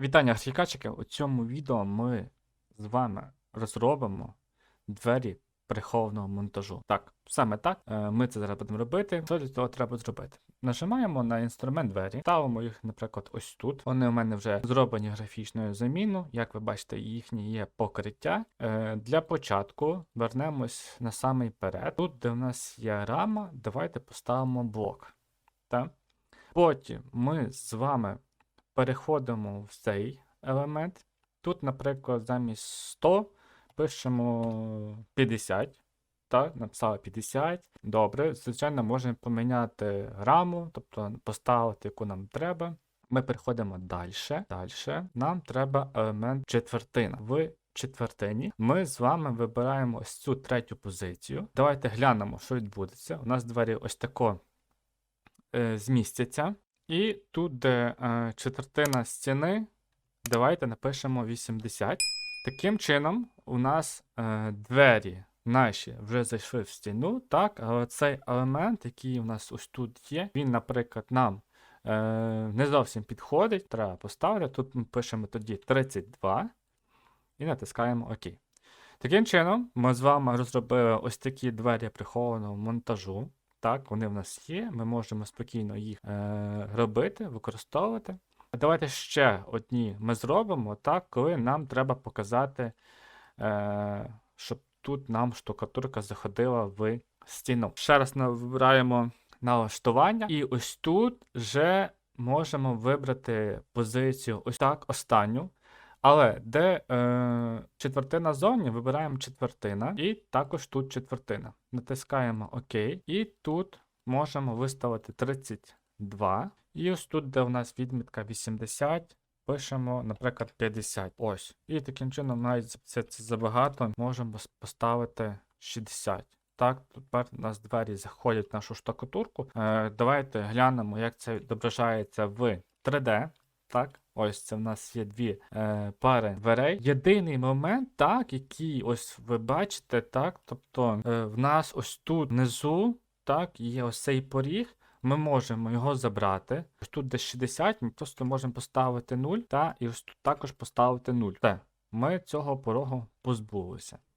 Вітання, архікачики! У цьому відео ми з вами розробимо двері прихованого монтажу. Так, саме так, е, ми це зараз будемо робити. Що для цього треба зробити? Нажимаємо на інструмент двері, ставимо їх, наприклад, ось тут. Вони у мене вже зроблені графічною заміною. Як ви бачите, їхні є покриття. Е, Для початку вернемось на самий перед. Тут, де в нас є рама, давайте поставимо блок. Так? Потім ми з вами переходимо в цей елемент. Тут, наприклад, замість 100 пишемо 50. Так, написали 50. Добре, звичайно, можемо поміняти раму, тобто поставити, яку нам треба. Ми переходимо далі. Далі нам треба елемент четвертина. В четвертині ми з вами вибираємо ось цю третю позицію. Давайте глянемо, що відбудеться. У нас двері ось тако е, змістяться. І тут, де е, четвертина стіни, давайте напишемо 80. Таким чином, у нас е, двері наші вже зайшли в стіну, так, але цей елемент, який у нас ось тут є, він, наприклад, нам е, не зовсім підходить. Треба поставити. Тут ми пишемо тоді 32 і натискаємо ОК. Таким чином, ми з вами розробили ось такі двері прихованого монтажу. Так, вони в нас є, ми можемо спокійно їх е, робити, використовувати. Давайте ще одні ми зробимо, так, коли нам треба показати, е, щоб тут нам штукатурка заходила в стіну. Ще раз на- вибираємо налаштування, і ось тут вже можемо вибрати позицію ось так, останню. Але де е, четвертина зовні, вибираємо четвертина, і також тут четвертина. Натискаємо ОК, і тут можемо виставити 32. І ось тут, де у нас відмітка 80, пишемо, наприклад, 50. Ось. І таким чином, навіть це, це забагато, можемо поставити 60. Так, тепер у нас двері заходять в нашу штукатурку. Е, давайте глянемо, як це відображається в 3D. Так, ось це в нас є дві е, пари дверей. Єдиний момент, так, який ось ви бачите, так, тобто е, в нас ось тут внизу, так, є ось цей поріг. Ми можемо його забрати. Ось тут десь 60, ми просто можемо поставити 0, та, і ось тут також поставити 0. Те, ми цього порогу позбулися.